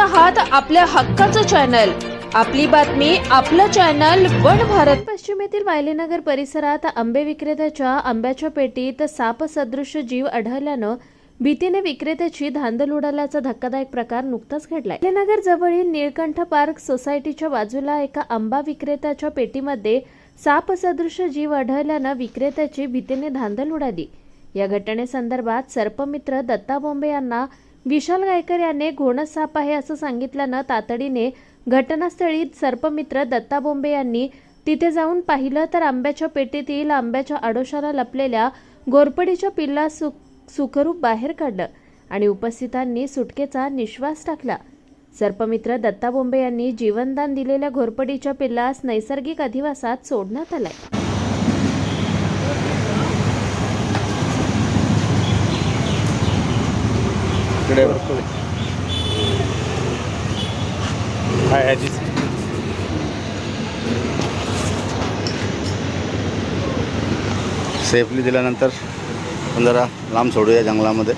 आहात आपल्या हक्काचं चॅनल. आपली बातमी आपलं चॅनल वन भारत. पश्चिमेतील वायलेनगर परिसरात आंबे विक्रेत्याच्या आंब्याच्या पेटीत साप सदृश जीव आढळल्यानं भीतीने विक्रेत्याची धांदल उडाल्याचा धक्कादायक प्रकार नुकताच घडलाय. वायलेनगर जवळील निळकंठ पार्क सोसायटीच्या बाजूला एका आंबा विक्रेत्याच्या पेटीमध्ये साप सदृश जीव आढळल्यानं विक्रेत्याची भीतीने धांदल उडाली. या घटनेसंदर्भात सर्पमित्र दत्ता बोंबे यांना विशाल गायकर याने घोणस साप आहे असं सांगितल्यानं तातडीने घटनास्थळी सर्पमित्र दत्ता बोंबे यांनी तिथे जाऊन पाहिलं तर आंब्याच्या पेटीतील आंब्याच्या आडोशाला लपलेल्या गोरपडीच्या पिल्ला सु सुखरूप बाहेर काढलं आणि उपस्थितांनी सुटकेचा निश्वास टाकला. सर्पमित्र दत्ता बोंबे यांनी जीवनदान दिलेल्या घोरपडीच्या पिल्लास नैसर्गिक अधिवासात सोडण्यात आलाय. इकडे. हाय ह्याची सेफली दिल्यानंतर जरा लांब सोडूया जंगलामध्ये.